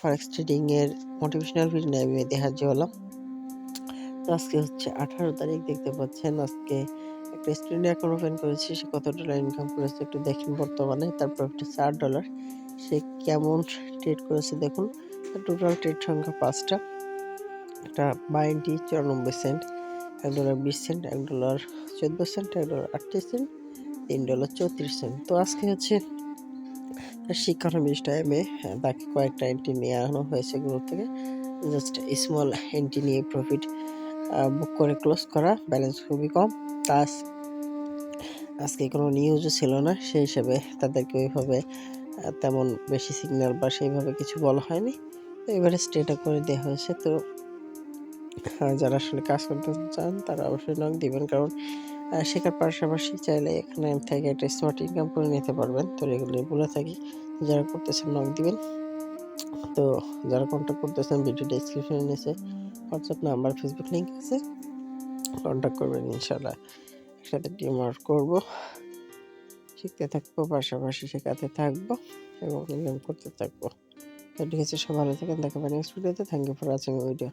ফরেক্স ট্রেডিংয়ের motivational video নিয়ে আমি দেখাচ্ছি হলাম। তো আজকে হচ্ছে আঠারো তারিখ দেখতে পাচ্ছেন, আজকে একটা স্টুডেন্ট অ্যাকাউন্ট ওপেন করেছি, সে কত ডলার ইনকাম করেছে একটু দেখেন বর্তমানে, তার প্রফিট আট ডলার সে কেমন ট্রেড করেছে দেখুন টোটাল ট্রেড সংখ্যা পাঁচটা। একটা বাইনটি চুরানব্বই সেন্ট এক ডলার বিশ সেন্ট এক ডলার চোদ্দ সেন্ট এক ডলার আটত্রিশ সেন্ট তিন ডলার চৌত্রিশ সেন্ট তো আজকে হচ্ছে শিক্ষানবিশ টাইমে বাকি কয়েকটা এন্ট্রি নিয়ে আনানো হয়েছে গ্রুপ থেকে। জাস্ট স্মল এন্ট্রি নিয়ে প্রফিট বুক করে ক্লোজ করা ব্যালেন্স খুবই কম। প্লাস আজকে কোনো নিউজও ছিল না, সেই হিসাবে তাদেরকে ওইভাবে তেমন বেশি সিগন্যাল বা সেইভাবে কিছু বলা হয়নি। তো এবারে স্টেটা করে দেওয়া হয়েছে। তো যারা আসলে কাজ করতে চান, তারা অবশ্যই নক দিবেন। কারণ শেখার পাশাপাশি চাইলে এখানে থেকে একটা স্মার্ট ইনকাম করে নিতে পারবেন। তো রেগুলার বলে থাকি। যারা করতেছেন নক দিবেন। তো যারা কন্ট্যাক্ট করতেছেন ভিডিও ডিসক্রিপশনে নিচে হোয়াটসঅ্যাপ নাম্বার ফেসবুক লিঙ্ক আছে কন্ট্যাক্ট করবেন ইনশাল্লাহ একসাথে টিম ওয়ার্ক করব, শিখতে থাকব, পাশাপাশি শেখাতে থাকব এবং করতে থাকব। তো ঠিক আছে সব ভালো থাকেন দেখাবেন নেক্সট ভিডিওতে thank you for watching video